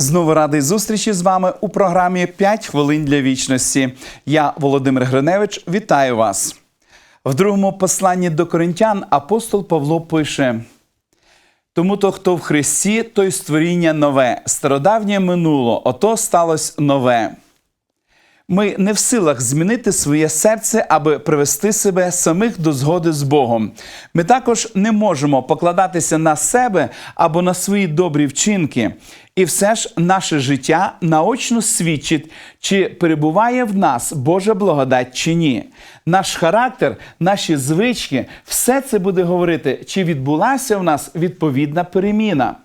Знову радий зустрічі з вами у програмі «5 хвилин для вічності. Я, Володимир Гриневич, вітаю вас. В другому посланні до коринтян апостол Павло пише: Тому то, хто в Христі, той створіння нове, стародавнє минуло, ото сталося нове. Ми не в силах змінити своє серце, аби привести себе самих до згоди з Богом. Ми також не можемо покладатися на себе або на свої добрі вчинки. І все ж наше життя наочно свідчить, чи перебуває в нас Божа благодать чи ні. Наш характер, наші звички, все це буде говорити, чи відбулася в нас відповідна переміна.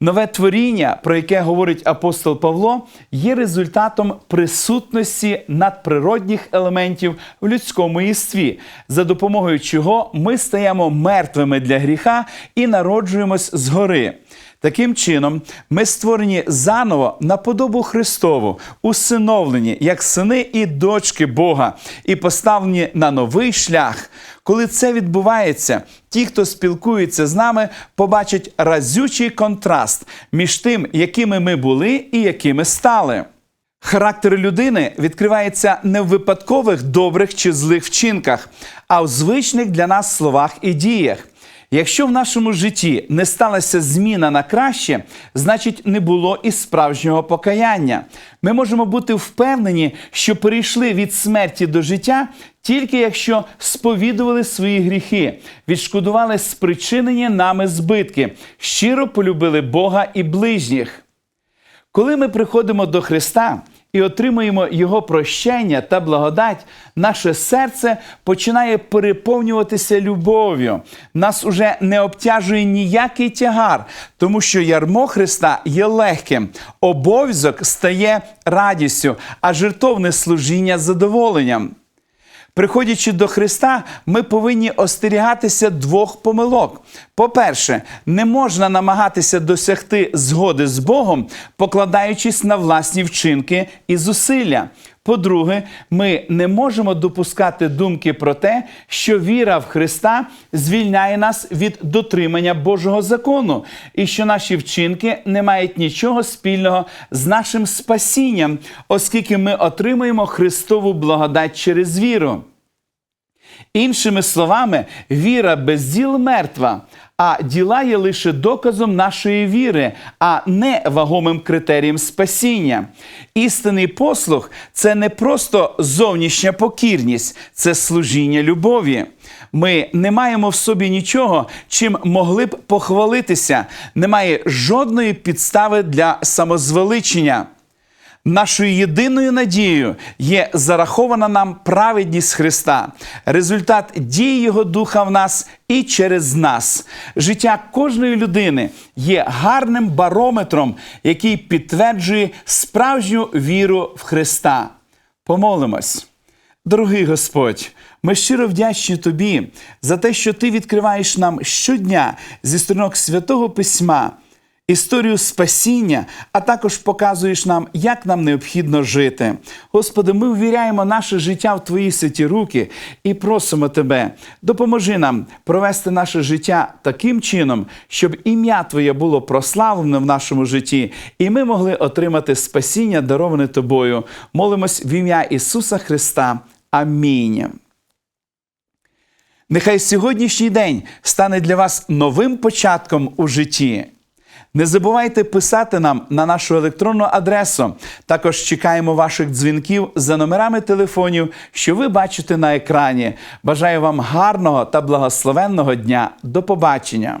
Нове творіння, про яке говорить апостол Павло, є результатом присутності надприродних елементів в людському єстві, за допомогою чого ми стаємо мертвими для гріха і народжуємось згори. Таким чином, ми створені заново на подобу Христову, усиновлені як сини і дочки Бога, і поставлені на новий шлях. Коли це відбувається, ті, хто спілкується з нами, побачать разючий контраст між тим, якими ми були і якими стали. Характер людини відкривається не в випадкових добрих чи злих вчинках, а в звичних для нас словах і діях. Якщо в нашому житті не сталася зміна на краще, значить не було і справжнього покаяння. Ми можемо бути впевнені, що перейшли від смерті до життя тільки якщо сповідували свої гріхи, відшкодували спричинені нами збитки, щиро полюбили Бога і ближніх. Коли ми приходимо до Христа і отримуємо Його прощення та благодать, наше серце починає переповнюватися любов'ю. Нас уже не обтяжує ніякий тягар, тому що ярмо Христа є легким, обов'язок стає радістю, а жертовне служіння задоволенням. Приходячи до Христа, ми повинні остерігатися двох помилок. По-перше, не можна намагатися досягти згоди з Богом, покладаючись на власні вчинки і зусилля. По-друге, ми не можемо допускати думки про те, що віра в Христа звільняє нас від дотримання Божого закону, і що наші вчинки не мають нічого спільного з нашим спасінням, оскільки ми отримуємо Христову благодать через віру. Іншими словами, віра без діл мертва, а діла є лише доказом нашої віри, а не вагомим критерієм спасіння. Істинний послух це не просто зовнішня покірність, це служіння любові. Ми не маємо в собі нічого, чим могли б похвалитися. Немає жодної підстави для самозвеличення. Нашою єдиною надією є зарахована нам праведність Христа, результат дії Його Духа в нас і через нас. Життя кожної людини є гарним барометром, який підтверджує справжню віру в Христа. Помолимось. Дорогий Господь, ми щиро вдячні Тобі за те, що Ти відкриваєш нам щодня зі сторінок святого Письма історію спасіння, а також показуєш нам, як нам необхідно жити. Господи, ми ввіряємо наше життя в Твої святі руки і просимо Тебе, допоможи нам провести наше життя таким чином, щоб ім'я Твоє було прославлене в нашому житті, і ми могли отримати спасіння, дароване Тобою. Молимось в ім'я Ісуса Христа. Амінь. Нехай сьогоднішній день стане для вас новим початком у житті. Не забувайте писати нам на нашу електронну адресу. Також чекаємо ваших дзвінків за номерами телефонів, що ви бачите на екрані. Бажаю вам гарного та благословенного дня. До побачення!